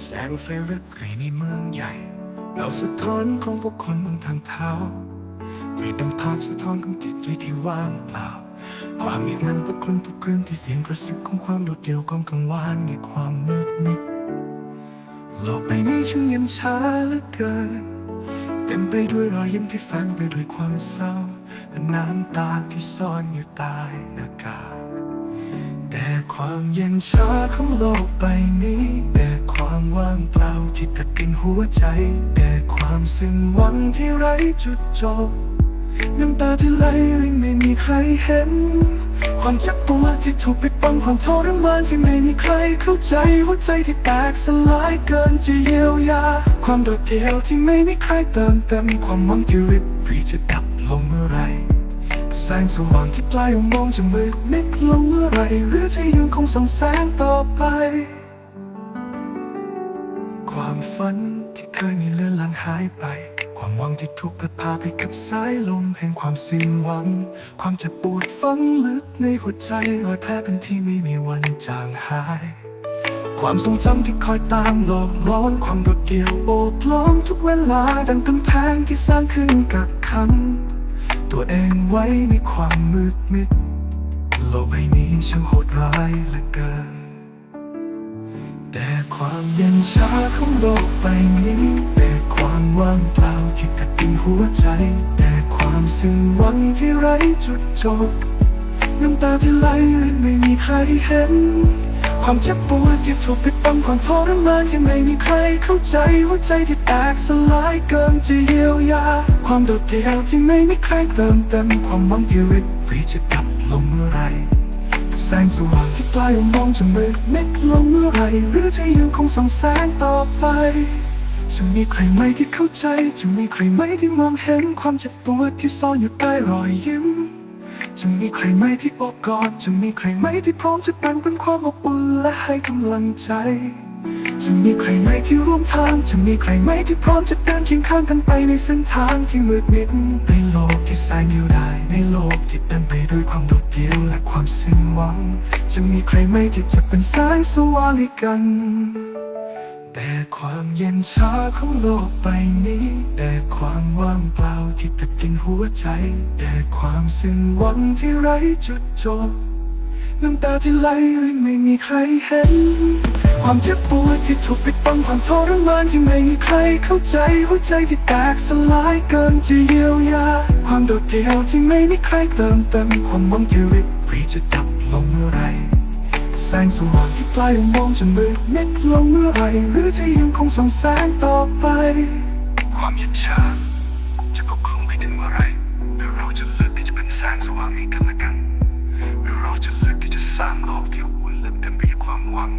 แสงไฟริบหรี่ในเมืองใหญ่เราสะท้อนของพวกคนบนทางเท้าเปรียบดังภาพสะท้อนของจิตใจที่ว่างเปล่า ความมีนั้นปกคลุมทุกคืนที่เสียงกระซิบของความโดดเดี่ยวกองกังวานในความมืดมิดโลกใบนี้ช่างเย็นช้าเหลือเกินเต็มไปด้วยรอยยิ้มที่แฝงไปด้วยความเศร้าและน้ำตาที่ซ่อนอยู่ใต้หน้ากากแต่ความเย็นช้าของโลกใบนี้แต่ ความว่างเปล่าที่กัดกินหัวใจแต่ความสิ้นหวังที่ไร้จุดจบ น้ำตาที่ไหลรินไม่มีใครเห็น ความเจ็บปวดที่ถูกปิดบังความทรมานที่ไม่มีใครเข้าใจ หัวใจที่แตกสลายเกินจะเยียวยา ความโดดเดี่ยวที่ไม่มีใครเติมเต็มความหวังที่ริบรีจะดับลงเมื่อไรแสงสว่างที่ปลายอุโมงค์จะมืดมิดลงเมื่อไร หรือจะยังคงส่องแสงต่อไป ความฝันที่เคยมีเลือนลางหายไป ความหวังที่ถูกพัดพาไปกับสายลมแห่งความสิ้นหวัง ความเจ็บปวดฝังลึกในหัวใจรอยแผลเป็นที่ไม่มีวันจางหาย ความทรงจำที่คอยตามหลอกล้อนความโดดเดี่ยวโอบล้อมทุกเวลาดังกำแพงที่สร้างขึ้นกักขังตัวเองไว้ในความมืดมิดโลกใบนี้ช่างโหดร้ายเหลือเกินแต่ ความเย็นชาของโลกใบนี้แต่ความว่างเปล่าที่กัดกินหัวใจ แต่ความสิ้นหวังที่ไร้จุดจบ น้ำตาที่ไหลรินไม่มีใครเห็น ความเจ็บปวดที่ถูกปิดบังความทรมานที่ไม่มีใครเข้าใจหัวใจที่แตกสลายเกินจะเยียวยา ความโดดเดี่ยวที่ไม่มีใครเติมเต็มความหวังที่ริบรีจะดับลงเมื่อไหร แสงสว่างที่ปลายอุโมงค์จะมืดมิดลงเมื่อไรหรือจะยังคงส่องแสงต่อไป จะมีใครไหมที่เข้าใจ จะมีใครไหมที่มองเห็นความเจ็บปวดที่ซ่อนอยู่ใต้รอยยิ้ม จะมีใครไหมที่อบกอด จะมีใครไหมที่พร้อมจะแบ่งเป็นความอบอุ่นและให้กำลังใจ จะมีใครไหมที่ร่วมทาง จะมีใครไหมที่พร้อมจะเดินเคียงข้างกันไปในเส้นทางที่มืดมิดในโลกที่แสนอยู่ได้ในโลกที่เต็มไปด้วยความโดดเดี่ยวและความสิ้นหวัง จะมีใครไหมที่จะเป็นแสงสว่างให้กัน แต่ความเย็นชาของโลกใบนี้ แต่ความว่างเปล่าที่กัดกินหัวใจ แต่ความสิ้นหวังที่ไร้จุดจบน้ำตาที่ไหลไม่มีใครเห็น ความเจ็บปวดที่ถูกปิดบังความทรมานที่ไม่มีใครเข้าใจหัวใจที่แตกสลายเกินจะเยียวยา ความโดดเดี่ยวที่ไม่มีใครเติมเต็มความหวังที่ริบหรีจะดับลงเมื่อไรแสงสว่างที่ปลายอุโมงค์จะมืดมิดลงเมื่อไรหรือจะยังคงส่องแสงต่อไป ความเย็นชาจะปกคลุมไปถึงเมื่อไรหรือเราจะเลือกที่จะเป็นแสงสว่างให้กันและกันหรือเราจะเลือกที่จะสร้างโลกที่อบอุ่นและเต็มไปด้วยความหวัง